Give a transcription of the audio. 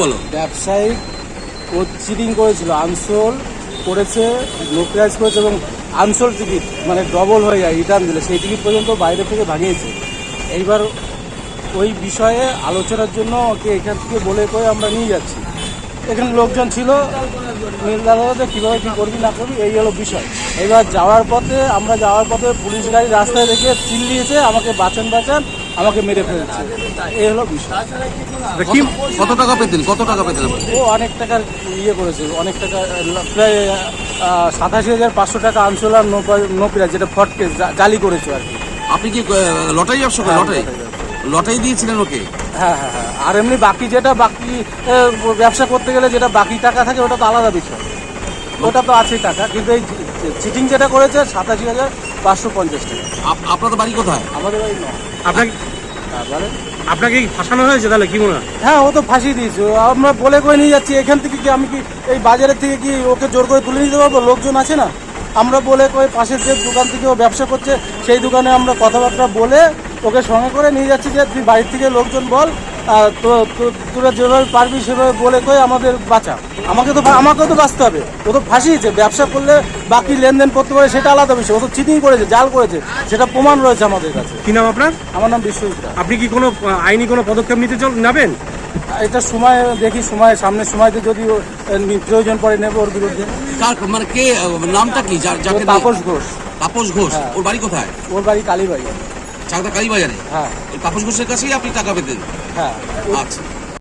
বলো। ব্যবসায়িক ও চিটিং করেছিল আনসোল করেছে নোপ্রাইজ করেছে এবং আনসোল টিকিট মানে ডবল হয়ে যায় রিটার্ন দিলে। সেই টিকিট পর্যন্ত বাইরে থেকে ভাঙিয়েছে। এইবার ওই বিষয়ে আলোচনার জন্য ওকে এখান থেকে বলে করে আমরা নিয়ে যাচ্ছি। এখানে লোকজন ছিল নীলদাদাতে কীভাবে কী করবি না করবি এই হলো বিষয়। এবার যাওয়ার পথে আমরা যাওয়ার পথে পুলিশ গাড়ি রাস্তায় দেখে চিল্লিয়েছে আমাকে বাঁচান বাঁচান। আমাকে মেরে ফেলেছে। এই হলো বিষয়। কি কত টাকা পেতেন? কত টাকা পেতেন? ও অনেক টাকার ইয়ে করেছে। অনেক টাকা প্রায় সাতাশি হাজার পাঁচশো টাকা আনসোলার নোপিরা যেটা ফটকে জালি করেছে আর কি। আপনি কি লটারি ব্যবসা করেন? হ্যাঁ, লটারি? লটারি দিয়েছিলেন ওকে? হ্যাঁ হ্যাঁ হ্যাঁ। আর এমনি বাকি যেটা বাকি ব্যবসা করতে গেলে যেটা বাকি টাকা থাকে ওটা তো আলাদা বিষয়। ওটা তো আছেই টাকা কিন্তু এই চিটিং যেটা করেছে সাতাশি হাজার পাঁচশো পঞ্চাশ টাকা। আপ- আপনাদের বাড়ি কোথায়? আমাদের বাড়ি নয়। আপনাকে হ্যাঁ বলেন। আপনাকে কি ফাঁসানো হয়েছে তাহলে? কি মনে হয়? হ্যাঁ ও তো ফাঁসিয়ে দিয়েছে। ও আমরা বলে করে নিয়ে যাচ্ছি এখান থেকে কি আমি কি এই বাজারের থেকে কি ওকে জোর করে তুলে নিতে পারব? লোকজন আছে না? আমরা বলে করে পাশের যে দোকান থেকে ও ব্যবসা করছে সেই দোকানে আমরা কথাবার্তা বলে ওকে সঙ্গে করে নিয়ে যাচ্ছি যে তুই বাড়ির থেকে লোকজন বল তোরা যেভাবে পারবি সেভাবে বলে করে আমাদের বাঁচা। আমাকে তো আমাকেও তো বাঁচতে হবে। ও তো ফাঁসিয়েছে ব্যবসা করলে বাকি লেনদেন করতে পারে সেটা আলাদা বিষয়। ও তো চিটিং করেছে জাল করেছে সেটা প্রমাণ রয়েছে আমাদের কাছে। কি নাম আপনার? আমার নাম বিশ্বজিৎ আপনি কি কোনো আইনি কোনো পদক্ষেপ নিতে চল নেবেন? এটা সময় দেখি সময় সামনের সময়তে যদি ও, প্রয়োজন পড়ে নেবে ওর বিরুদ্ধে। কার মানে কে নামটা কি? যার তাপস ঘোষ। তাপস ঘোষ। হ্যাঁ। ওর বাড়ি কোথায়? ওর বাড়ি কালীবাড়ি। চাকদা কালীবাজারে? হ্যাঁ। ওই তাপস ঘোষের কাছেই আপনি টাকা পেতেন? হ্যাঁ। আচ্ছা।